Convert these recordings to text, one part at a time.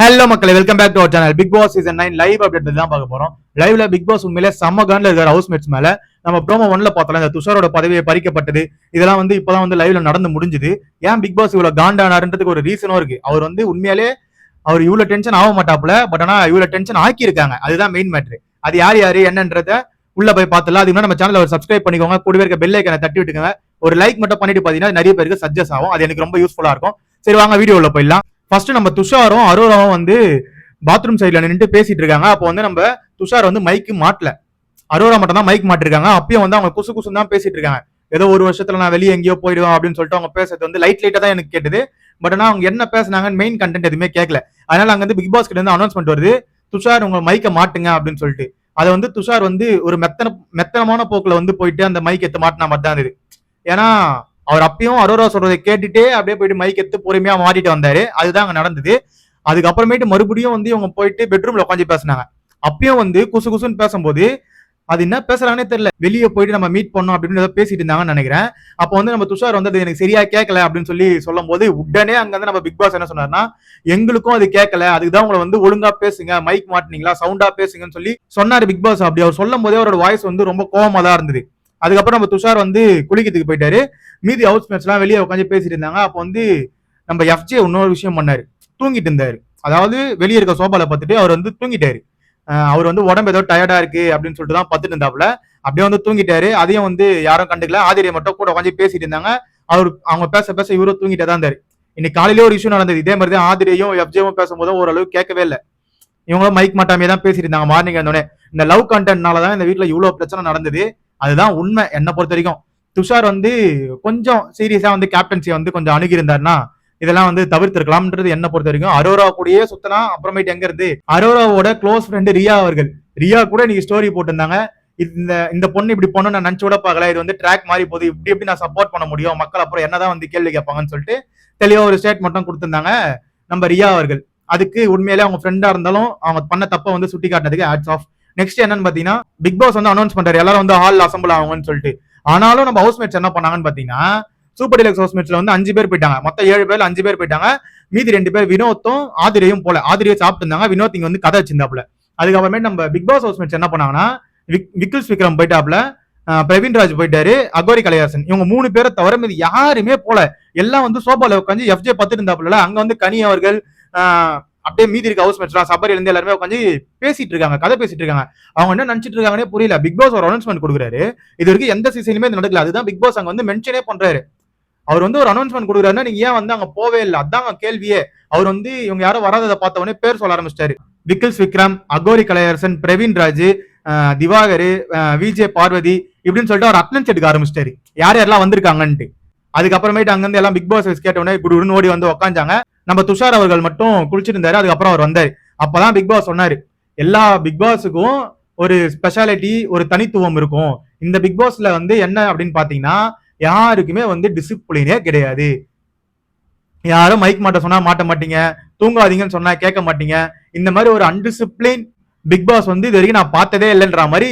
Hello மக்களை welcome back to our channel Bigg Boss season nine live update தான் பார்க்க போறோம். லைவ்ல பிக் பாஸ் உண்மையிலே செம்ம கன்ல இருக்காரு ஹவுஸ் மேட்ஸ் மேல நம்ம ப்ரோமோ ஒன்ல பார்த்தோம் இந்த துஷாரோட பதவியை பறிக்கப்பட்டது. இதெல்லாம் வந்து இப்பதான் வந்து லைவ்ல நடந்து முடிஞ்சுது. ஏன் பிக் பாஸ் இவ்வளவு காண்டானாருன்றதுக்கு ஒரு ரீசனும் இருக்கு. அவர் வந்து உண்மையாலே அவர் இவ்வளவு டென்ஷன் ஆக மாட்டாப்புல பட் ஆனா இவ்வளவு டென்ஷன் ஆக்கி இருக்காங்க அதுதான் மெயின் மேட்ரு அது யார் யாரு என்னன்றத உள்ள போய் பார்த்தலாம் அதுக்கு நம்ம சேனல் ஒரு சப்ஸ்கிரைப் பண்ணிக்கோங்க. கூடவே இருக்க பெல் ஐக்கனை தட்டி விட்டுக்கோங்க. ஒரு லைக் மட்டும் பண்ணிட்டு பாத்தீங்கன்னா நிறைய பேருக்கு சஜஸ்ட் ஆகும். அது எனக்கு ரொம்ப யூஸ்ஃபுல்லா இருக்கும். சரி வாங்க வீடியோ உள்ள போயிடலாம். ஃபர்ஸ்ட் நம்ம துஷாரும் அரோராவும் வந்து பாத்ரூம் சைடில் நின்றுட்டு பேசிட்டு இருக்காங்க. அப்போ வந்து நம்ம துஷார் வந்து மைக்கு மாட்டல. அரோரா மட்டும் தான் மைக் மாட்டிருக்காங்க. அப்பயும் வந்து அவங்க குசு குசு தான் பேசிட்டு இருக்காங்க. ஏதோ ஒரு வருஷத்துல நான் வெளியே எங்கேயோ போயிடுவேன் அப்படின்னு சொல்லிட்டு அவங்க பேசுறது வந்து லைட் லைட்டா தான் எனக்கு கேட்டது. பட் ஆனால் அவங்க என்ன பேசுனாங்கன்னு மெயின் கண்டென்ட் எதுவுமே கேட்கல அதனால அங்க வந்து பிக் பாஸ் கிட்ட இருந்து அனௌன்ஸ்மெண்ட் வருது. துஷார் உங்க மைக்க மாட்டுங்க அப்படின்னு சொல்லிட்டு. அதை வந்து துஷார் வந்து ஒரு மெத்தன மெத்தனமான போக்குல வந்து போயிட்டு அந்த மைக் எடுத்து மாட்டினா மட்டும் தான் இருந்தது. ஏன்னா அவர் அப்பயும் அரோரா சொல்றதை கேட்டுட்டே அப்படியே போயிட்டு மைக் எடுத்து பொறுமையா மாட்டிட்டு வந்தாரு. அதுதான் அங்க நடந்தது. அதுக்கப்புறமேட்டு மறுபடியும் வந்து இவங்க போயிட்டு பெட்ரூம்ல உட்காந்து பேசினாங்க. அப்பயும் வந்து குசு குசுன்னு பேசும்போது அது என்ன பேசுறாங்கன்னே தெரியல. வெளியே போயிட்டு நம்ம மீட் பண்ணோம் அப்படின்னு ஏதோ பேசிட்டு இருந்தாங்கன்னு நினைக்கிறேன். அப்போ வந்து நம்ம துஷார் வந்து அது எனக்கு சரியா கேட்கல அப்படின்னு சொல்லி சொல்லும் போது உடனே அங்க வந்து நம்ம பிக் பாஸ் என்ன சொன்னார்னா எங்களுக்கும் அது கேட்கல அதுக்கு தான் உங்களை வந்து ஒழுங்கா பேசுங்க. மைக் மாட்டினீங்களா? சவுண்டா பேசுங்கன்னு சொல்லி சொன்னாரு பிக் பாஸ் அப்படி. அவர் சொல்லும் போதே அவரோட வாய்ஸ் வந்து ரொம்ப கோவமா தான் இருந்தது. அதுக்கப்புறம் நம்ம துஷார் வந்து குளிக்கிறதுக்கு போயிட்டாரு. மீதி ஹவுஸ் மேட்ஸ்லாம் வெளியே உட்காந்து பேசிட்டு இருந்தாங்க. அப்போ வந்து நம்ம எஃப்ஜே இன்னொரு விஷயம் பண்ணாரு. தூங்கிட்டு இருந்தாரு. அதாவது வெளியே இருக்க சோபால பார்த்துட்டு அவர் வந்து தூங்கிட்டாரு. அவர் வந்து உடம்பு ஏதோ டயர்டா இருக்கு அப்படின்னு சொல்லிட்டு தான் பார்த்துட்டு இருந்தாப்புல. அப்படியே வந்து தூங்கிட்டாரு. அதையும் வந்து யாரும் கண்டுக்கல. ஆதிரியை மட்டும் கூட உட்காந்து பேசிட்டு இருந்தாங்க. அவர் அவங்க பேச பேச இவரும் தூங்கிட்டே தான் இருந்தாரு. இன்னைக்கு காலையிலே ஒரு இஷ்யூ நடந்தது. இதே மாதிரி தான் ஆதிரியையும் எஃப்ஜேவும் பேசும்போது ஓரளவு கேட்கவே இல்லை. இவங்களும் மைக் மாட்டாமே தான் பேசிட்டு இருந்தாங்க. மார்னிங் இருந்தோடனே இந்த லவ் கண்டென்ட்னால தான் இந்த வீட்டில் இவ்வளோ பிரச்சனை நடந்தது. அதுதான் உண்மை. என்னை பொறுத்த வரைக்கும் துஷார் வந்து கொஞ்சம் சீரியஸா வந்து கேப்டன்சி வந்து கொஞ்சம் அணுகி இருந்தாருன்னா இதெல்லாம் வந்து தவிர்த்திருக்கலாம்ன்றது என்ன பொறுத்த வரைக்கும். அரோரா கூடயே சுத்தனா அப்புறமேட்டு எங்க இருந்து? அரோராவோட க்ளோஸ் ஃப்ரெண்டு ரியா அவர்கள். ரியா கூட நீங்க ஸ்டோரி போட்டிருந்தாங்க. இந்த இந்த பொண்ணு இப்படி பொண்ணு நான் நினைச்சு கூட பார்க்கல. இது வந்து ட்ராக் மாறி போகுது. இப்படி எப்படி நான் சப்போர்ட் பண்ண முடியும். மக்கள் அப்புறம் என்னதான் வந்து கேள்வி கேட்பாங்கன்னு சொல்லிட்டு தெளிவா ஒரு ஸ்டேட் மட்டும் கொடுத்திருந்தாங்க நம்ம ரியா அவர்கள். அதுக்கு உண்மையிலே அவங்க ஃப்ரெண்டா இருந்தாலும் அவங்க பண்ண தப்பை வந்து சுட்டி காட்டினதுக்கு ஆட்ஸ் ஆஃப் நெக்ஸ்ட் என்னன்னு பாத்தீங்கன்னா பிக் பாஸ் வந்து அனௌன்ஸ் பண்றாரு எல்லாரும் வந்து ஹால் அசம்பிள் ஆகுங்கன்னு சொல்லிட்டு. ஆனாலும் நம்ம ஹவுஸ் மேட்ச் என்ன பண்ணாங்கன்னு பாத்தீங்கன்னா சூப்பர் டிலக்ஸ் ஹவுஸ் மேட்ச்ல வந்து அஞ்சு பேர் போயிட்டாங்க. மொத்தம் ஏழு பேர் அஞ்சு பேர் போயிட்டாங்க. மீதி ரெண்டு பேர் வினோத்தும் ஆதிரையும் போல. ஆதிரியை சாப்பிட்டு இருந்தாங்க வினோத் இங்க வந்து கதை வச்சிருந்தாப்புல. அதுக்கப்புறமே நம்ம பிக் பாஸ் ஹவுஸ் மேட்ச் என்ன பண்ணாங்கன்னா விக்- விக்கில்ஸ் விக்ரம் போயிட்டாப்ல பிரவீன் ராஜ் போயிட்டாரு அகோரி கலையாசன் இவங்க மூணு பேரை தவிர மீது யாருமே போல. எல்லாம் வந்து சோபால உட்காந்து எஃப்ஜே பார்த்துட்டு இருந்தாப்புல அங்க வந்து கனி அவர்கள் ஆஹ் அப்படியே மீதி இருக்க ஹவுஸ் மேட்ச்லாம் சபர் இருந்து எல்லாருமே உட்காந்து பேசிட்டு இருக்காங்க கதை பேசிட்டு இருக்காங்க. அவங்க என்ன நினைச்சிட்டு இருக்காங்கன்னே புரியல. பிக் பாஸ் ஒரு அனௌன்ஸ்மெண்ட் கொடுக்குறாரு. இது வரைக்கும் எந்த சீசன்லயுமே இது நடக்கல. அதுதான் பிக் பாஸ் அங்க வந்து மென்ஷனே பண்றாரு. அவர் வந்து ஒரு அனௌன்ஸ்மெண்ட் கொடுக்குறாருன்னா நீங்க ஏன் வந்து அங்க போவே இல்லை? அதான் கேள்வியே. அவர் வந்து இவங்க யாரும் வராததை பார்த்த உடனே பேர் சொல்ல ஆரம்பிச்சிட்டாரு. விக்கில்ஸ் விக்ரம் அகோரி கலையரசன் பிரவீன் ராஜ் திவாகர் விஜே பார்வதி இப்படின்னு சொல்லிட்டு அவர் அட்லன்ஸ் எடுக்க ஆரம்பிச்சிட்டாரு. யார் யாரெல்லாம் வந்திருக்காங்கன்ட்டு. அதுக்கப்புறமேட்டு அங்கிருந்து எல்லாம் பிக் பாஸ் கேட்ட உடனே குடுன்னு ஓடி வந்து உக்காந்தாங்க நம்ம துஷார் அவர்கள் மட்டும் குளிச்சிட்டு இருந்தாரு அதுக்கப்புறம் அவர் வந்தாரு. அப்பதான் பிக் பாஸ் சொன்னாரு எல்லா பிக் பாஸுக்கும் ஒரு ஸ்பெஷாலிட்டி ஒரு தனித்துவம் இருக்கும். இந்த பிக் பாஸ்ல வந்து என்ன அப்படின்னு பாத்தீங்கன்னா யாருக்குமே வந்து டிசிப்ளினே கிடையாது. யாரும் மைக் மாட்ட சொன்னா மாட்ட மாட்டீங்க தூங்காதீங்கன்னு சொன்னா கேட்க மாட்டீங்க. இந்த மாதிரி ஒரு அன்டிசிப்ளின் பிக் பாஸ் வந்து இது வரைக்கும் நான் பார்த்ததே இல்லைன்ற மாதிரி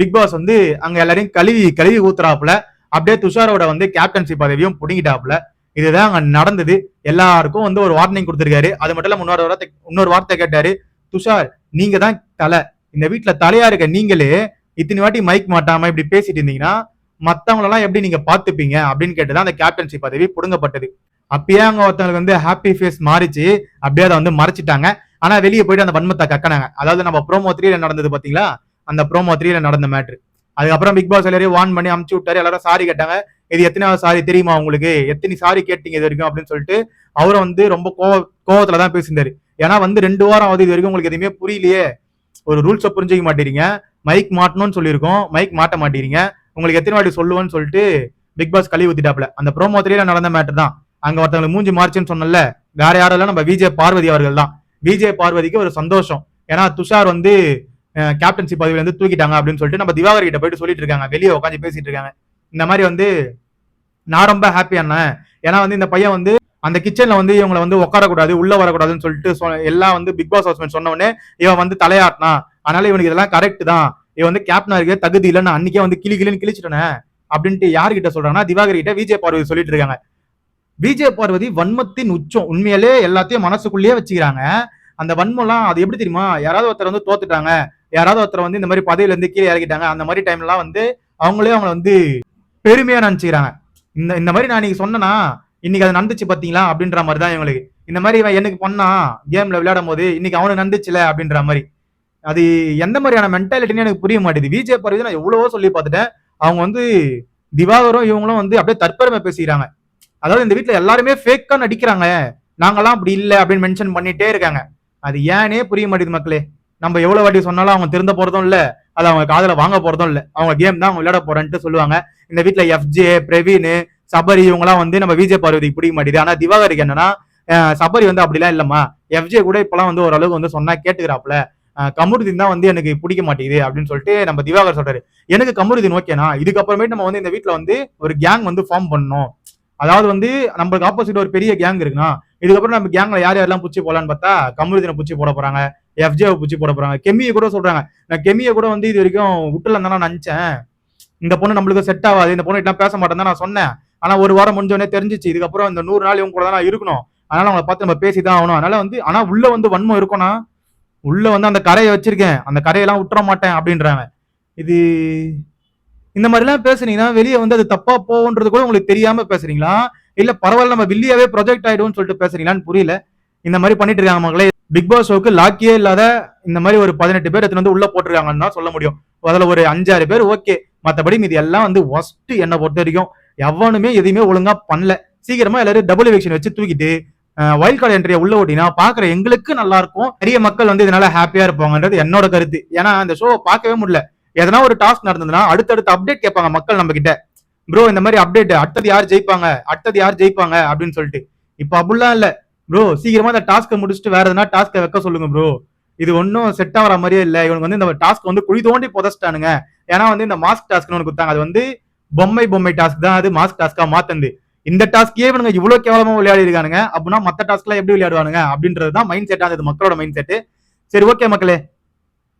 பிக் பாஸ் வந்து அங்க எல்லாரையும் கழுவி கழுவி ஊத்துறாப்புல. அப்படியே துஷாரோட வந்து கேப்டன்சி பதவியும் பிடிங்கிட்டாப்ல இதுதான் அங்க நடந்தது. எல்லாருக்கும் வந்து ஒரு வார்னிங் கொடுத்திருக்காரு. அது மட்டும் இல்ல இன்னொரு வார்த்தை இன்னொரு வார்த்தை கேட்டாரு. துஷார் நீங்க தான் தலை. இந்த வீட்டுல தலையா இருக்க நீங்களே இத்தனை வாட்டி மைக் மாட்டாம இப்படி பேசிட்டு இருந்தீங்கன்னா மத்தவங்களெல்லாம் எப்படி நீங்க பாத்துப்பீங்க அப்படின்னு கேட்டுதான் அந்த கேப்டன்சி பதவி புடுங்கப்பட்டது. அப்பயே அங்க ஒருத்தவங்களுக்கு வந்து ஹாப்பி ஃபேஸ் மாறிச்சு. அப்படியே அதை வந்து மறைச்சிட்டாங்க. ஆனா வெளியே போயிட்டு அந்த வன்மத்தை கக்கனாங்க. அதாவது நம்ம ப்ரோமோ த்ரீல நடந்தது பாத்தீங்களா? அந்த ப்ரோமோ த்ரீல நடந்த மேட்ரு அதுக்கப்புறம் பிக் பாஸ் எல்லாரையும் வான் பண்ணி அமுச்சு விட்டாரு. எல்லாரும் சாரி கேட்டாங்க. இது எத்தனாவது சாரி தெரியுமா உங்களுக்கு? எத்தனை சாரி கேட்டீங்க இது வரைக்கும் அப்படின்னு சொல்லிட்டு அவரும் வந்து ரொம்ப கோவ கோவத்துல தான் பேசியிருந்தாரு. ஏன்னா வந்து ரெண்டு வாரம் ஆகுது இது வரைக்கும் உங்களுக்கு எதுவுமே புரியலையே. ஒரு ரூல்ஸை புரிஞ்சுக்க மாட்டேறீங்க. மைக் மாட்டணும்னு சொல்லியிருக்கோம். மைக் மாட்ட மாட்டேறீங்க. உங்களுக்கு எத்தனை வாட்டி சொல்லுவேன்னு சொல்லிட்டு பிக் பாஸ் கழுவி ஊத்திட்டாப்ல அந்த ப்ரோமோ நடந்த மேட்டர் தான். அங்க ஒருத்தவங்களுக்கு மூஞ்சி மார்ச்சுன்னு சொன்னல வேற யாரெல்லாம் நம்ம விஜய் பார்வதி அவர்கள் தான். விஜய் பார்வதிக்கு ஒரு சந்தோஷம். ஏன்னா துஷார் வந்து கேப்டன்சி பதவியில இருந்து தூக்கிட்டாங்க அப்படின்னு சொல்லிட்டு நம்ம திவாகர் கிட்ட போயிட்டு சொல்லிட்டு இருக்காங்க. வெளியே உட்காந்து பேசிட்டு இருக்காங்க. இந்த மாதிரி வந்து நான் ரொம்ப ஹாப்பி அண்ணன் ஏன்னா வந்து இந்த பையன் வந்து அந்த கிச்சன்ல வந்து இவங்களை வந்து உட்காரக்கூடாது உள்ள வரக்கூடாதுன்னு சொல்லிட்டு சொ- எல்லாம் வந்து பிக் பாஸ் ஹவுஸ்மேன் சொன்னவொடனே இவன் வந்து தலையாட்டினான். அதனால இவனுக்கு இதெல்லாம் கரெக்ட் தான். இவன் வந்து கேப்டனா இருக்க தகுதி இல்லை நான் அன்னைக்கே வந்து கிளி கிளின்னு கிழிச்சிட்டேனே அப்படின்ட்டு யார்கிட்ட சொல்றாங்கன்னா திவாகர் கிட்ட விஜய் பார்வதி சொல்லிட்டு இருக்காங்க. விஜய் பார்வதி வன்மத்தின் உச்சம். உண்மையிலே எல்லாத்தையும் மனசுக்குள்ளேயே வச்சுக்கிறாங்க. அந்த வன்மம்லாம் அது எப்படி தெரியுமா? யாராவது ஒருத்தர் வந்து தோத்துட்டாங்க. யாராவது ஒருத்தர் வந்து இந்த மாதிரி பதவியில இருந்து கீழே இறக்கிட்டாங்க அந்த மாதிரி டைம்லாம் வந்து அவங்களே அவங்கள வந்து பெருமையா நினைச்சுக்கிறாங்க. இந்த இந்த மாதிரி நான் நீங்க சொன்னனா இன்னைக்கு அது நடந்துச்சு பாத்தீங்களா? அப்படின்ற மாதிரி தான் இவங்களுக்கு. இந்த மாதிரி இவன் எனக்கு பண்ணா கேம்ல விளையாடும் போது இன்னைக்கு அவனுக்கு நடந்துச்சுல அப்படின்ற மாதிரி. அது எந்த மாதிரியான மென்டாலிட்டின்னு எனக்கு புரிய மாட்டேது. விஜய் பரவி நான் எவ்வளவோ சொல்லி பார்த்துட்டேன். அவங்க வந்து திவாகரும் இவங்களும் வந்து அப்படியே தற்பெருமை பேசிக்கிறாங்க. அதாவது இந்த வீட்டுல எல்லாருமே ஃபேக்கா நடிக்கிறாங்க. நாங்கெல்லாம் அப்படி இல்லை அப்படின்னு மென்ஷன் பண்ணிட்டே இருக்காங்க. அது ஏனே புரிய மாட்டேங்குது மக்களே. நம்ம எவ்வளவு வாட்டி சொன்னாலும் அவங்க திருந்த போறதும் இல்ல அது அவங்க காதல வாங்க போறதும் இல்ல. அவங்க கேம் தான் அவங்க விளையாட போறேன்ட்டு சொல்லுவாங்க. இந்த வீட்டுல எஃப்ஜே பிரவீன் சபரி இவங்கலாம் வந்து நம்ம விஜய் பார்வதிக்கு பிடிக்க மாட்டேது. ஆனா திவாகருக்கு என்னன்னா சபரி வந்து அப்படிலாம் இல்லம்மா. எஃப்ஜே கூட இப்பெல்லாம் வந்து ஓரளவுக்கு வந்து சொன்னா கேட்டுக்கிறாப்ல அஹ் கமருதீன் தான் வந்து எனக்கு பிடிக்க மாட்டேங்குது அப்படின்னு சொல்லிட்டு நம்ம திவாகர் சொல்றாரு. எனக்கு கமருதீன் ஓகேனா இதுக்கப்புறமேட்டு நம்ம வந்து இந்த வீட்டுல வந்து ஒரு கேங் வந்து ஃபார்ம் பண்ணணும். அதாவது வந்து நம்மளுக்கு ஆப்போசிட் ஒரு பெரிய கேங் இருக்குன்னா இதுக்கப்புறம் நம்ம கேங்ல யார் யாரெல்லாம் பூச்சி போலான்னு பார்த்தா கமருதீனை பூச்சி போட போறாங்க எஃப்ஜேவை பூச்சி போட போறாங்க கெமியை கூட சொல்றாங்க. நான் கெமியை கூட வந்து இது வரைக்கும் விட்டுல நான் நினைச்சேன். இந்த பொண்ணு நம்மளுக்கு செட் ஆகாது இந்த பொண்ணு பேச மாட்டேன் தான் நான் சொன்னேன். ஆனா ஒரு வாரம் முடிஞ்சோடனே தெரிஞ்சிச்சு. இதுக்கப்புறம் இந்த நூறு நாள் இவங்க கூட தான் நான் இருக்கணும். அதனால அவங்கள பார்த்து நம்ம பேசி தான் ஆகணும். அதனால வந்து ஆனா உள்ள வந்து வன்மம் இருக்கும்னா உள்ள வந்து அந்த கரையை வச்சிருக்கேன். அந்த கரையெல்லாம் விட்டுற மாட்டேன் அப்படின்றாங்க. இது இந்த மாதிரிலாம் பேசுனீங்கன்னா வெளியே வந்து அது தப்பா போகுன்றது கூட உங்களுக்கு தெரியாம பேசுறீங்களா? இல்ல பரவாயில்ல நம்ம வில்லியாவே ப்ரொஜெக்ட் ஆயிடும்னு சொல்லிட்டு பேசுறீங்களான்னு புரியல. இந்த மாதிரி பண்ணிட்டு இருக்காங்க மக்களே. பிக் பாஸ் ஷோக்கு லாக்கியே இல்லாத இந்த மாதிரி ஒரு பதினெட்டு பேர் எத்தனை வந்து உள்ள போட்டிருக்காங்கன்னு தான் சொல்ல முடியும். அதுல ஒரு அஞ்சாறு பேர் ஓகே மத்தபடி மீதி எல்லாம் வந்து ஒஸ்ட் என்ன பொறுத்த வரைக்கும் எவனுமே எதையுமே ஒழுங்கா பண்ணல. சீக்கிரமா எல்லாரும் டபுள் எவிக்ஷன் வச்சு தூக்கிட்டு வைல்ட் கார்டு என்ட்ரியை உள்ள ஓட்டினா பாக்குற எங்களுக்கு நல்லா இருக்கும். நிறைய மக்கள் வந்து இதனால ஹாப்பியா இருப்பாங்கன்றது என்னோட கருத்து. ஏன்னா அந்த ஷோ பார்க்கவே முடியல. எதனா ஒரு டாஸ்க் நடந்ததுன்னா அடுத்தடுத்த அப்டேட் கேட்பாங்க மக்கள் நம்ம கிட்ட ப்ரோ இந்த மாதிரி அப்டேட் அடுத்தது யார் ஜெயிப்பாங்க? அடுத்தது யார் ஜெயிப்பாங்க? அப்படின்னு சொல்லிட்டு. இப்போ அப்படிலாம் இல்ல. ப்ரோ சீக்கிரமா அந்த டாஸ்க்கை முடிச்சுட்டு வேற எதனா டாஸ்க்கை வைக்க சொல்லுங்க ப்ரோ இது ஒன்றும் செட் ஆகிற மாதிரியே இல்லை. இவனுக்கு வந்து இந்த டாஸ்க் வந்து குழி தோண்டி புதைச்சிட்டானுங்க. ஏன்னா வந்து இந்த மாஸ்க் டாஸ்க்னு ஒன்று கொடுத்தாங்க. அது வந்து பொம்மை பொம்மை டாஸ்க் தான். அது மாஸ்க் டாஸ்கா மாத்தந்து. இந்த டாஸ்க்கே இவனுங்க இவ்வளோ கேவலமா விளையாடி இருக்கானுங்க. அப்படின்னா மற்ற டாஸ்க்லாம் எப்படி விளையாடுவானுங்க? அப்படின்றது தான் மைண்ட் செட் ஆகுது மக்களோட மைண்ட் செட்டு சரி ஓகே மக்களே.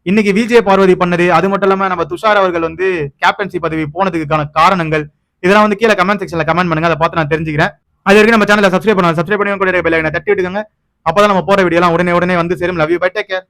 இன்னைக்கு விஜய் பார்வதி பண்ணது அது மட்டும் இல்லாம நம்ம துஷார் அவர்கள் வந்து கேப்டன்சி பதவி போனதுக்கான காரணங்கள் இதெல்லாம் வந்து கீழே கமெண்ட் செக்ஷன்ல கமெண்ட் பண்ணுங்க அதை பார்த்து நான் தெரிஞ்சுக்கிறேன். அது வரைக்கும் நம்ம சேனலை சப்ஸ்கிரைப் பண்ணுங்க சப்ஸ்கிரைப் பண்ணி கூட பெல் தட்டி விட்டுக்கோங்க. அப்பதான் நம்ம போற வீடியோலாம் உடனே உடனே வந்து சேரும். Love you bye take care